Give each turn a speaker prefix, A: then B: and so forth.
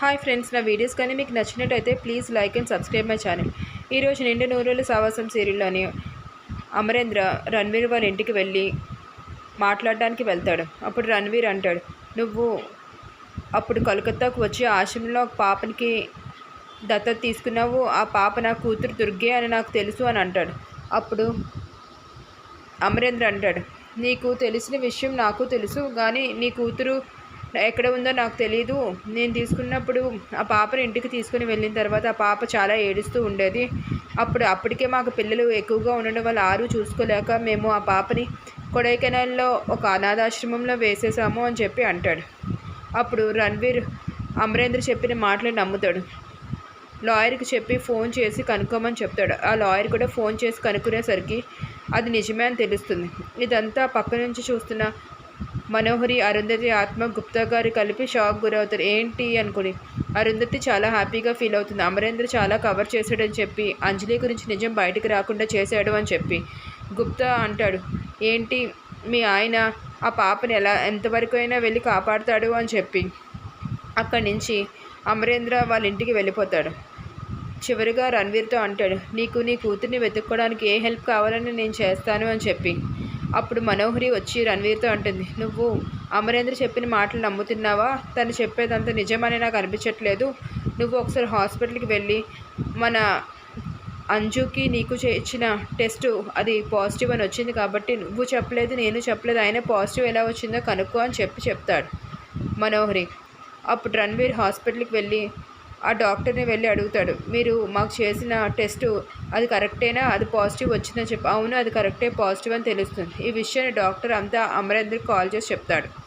A: Hi friends నా videos కానీ మీకు నచ్చినట్టయితే please like and subscribe my channel. ఈరోజు నిండు నూరేళ్ళ సావాసం సీరియల్లోని అమరేంద్ర రణ్వీర్ వాళ్ళ ఇంటికి వెళ్ళి మాట్లాడడానికి వెళ్తాడు. అప్పుడు రణ్వీర్ అంటాడు నువ్వు అప్పుడు కలకత్తాకు వచ్చి ఆశ్రమంలో ఒక పాపనికి దత్తత తీసుకున్నావు. ఆ పాప నా కూతురు దుర్గే అని నాకు తెలుసు అని అంటాడు. అప్పుడు అమరేంద్ర అంటాడు నీకు తెలిసిన విషయం నాకు తెలుసు కానీ నీ కూతురు ఎక్కడ ఉందో నాకు తెలియదు నేను తీసుకున్నప్పుడు ఆ పాపని ఇంటికి తీసుకుని వెళ్ళిన తర్వాత ఆ పాప చాలా ఏడుస్తూ ఉండేది. అప్పుడు అప్పటికే మాకు పిల్లలు ఎక్కువగా ఉండడం వల్ల ఆరు చూసుకోలేక మేము ఆ పాపని కొడైకెనాల్లో ఒక అనాథాశ్రమంలో వేసేసాము అని చెప్పి అంటాడు. అప్పుడు రణ్వీర్ అమరేంద్ర చెప్పిన మాటలు నమ్ముతాడు. లాయర్కి చెప్పి ఫోన్ చేసి కనుక్కోమని చెప్తాడు. ఆ లాయర్ కూడా ఫోన్ చేసి కనుక్కునేసరికి అది నిజమే అని తెలుస్తుంది. ఇదంతా పక్క నుంచి చూస్తున్న మనోహరి అరుంధతి ఆత్మ గుప్తా గారు కలిపి షాక్ గురవుతారు. ఏంటి అనుకుని? అరుంధతి చాలా హ్యాపీగా ఫీల్ అవుతుంది. అమరేంద్ర చాలా కవర్ చేశాడని చెప్పి అంజలి గురించి నిజం బయటకు రాకుండా చేశాడు అని చెప్పి గుప్తా అంటాడు. ఏంటి మీ ఆయన ఆ పాపని ఎలా ఎంతవరకు అయినా వెళ్ళి కాపాడుతాడు అని చెప్పి అక్కడి నుంచి అమరేంద్ర వాళ్ళ ఇంటికి వెళ్ళిపోతాడు. చివరిగా రణ్వీర్తో అంటాడు నీకు నీ కూతుర్ని వెతుక్కోవడానికి ఏ హెల్ప్ కావాలని నేను చేస్తాను అని చెప్పి అప్పుడు మనోహరి వచ్చి రణవీర్తో అంటుంది నువ్వు అమరేంద్ర చెప్పిన మాటలు నమ్ముతున్నావా? తను చెప్పేదంతా నిజమని నాకు అనిపించట్లేదు. నువ్వు ఒకసారి హాస్పిటల్కి వెళ్ళి మన అంజుకి నీకు ఇచ్చిన టెస్ట్ అది పాజిటివ్ అని వచ్చింది కాబట్టి నువ్వు చెప్పలేదు నేను చెప్పలేదు. ఆయన పాజిటివ్ ఎలా వచ్చిందో కనుక్కో అని చెప్పి చెప్తాడు మనోహరి. అప్పుడు రణ్వీర్ హాస్పిటల్కి వెళ్ళి ఆ డాక్టర్ని వెళ్ళి అడుగుతాడు మీరు మాకు చేసిన టెస్ట్ అది కరెక్టేనా? అది పాజిటివ్ వచ్చిందని చెప్పి. అవును అది కరెక్టే పాజిటివ్ అని తెలుస్తుంది. ఈ విషయాన్ని డాక్టర్ అంతా అమరేంద్రకి కాల్ చేసి చెప్తాడు.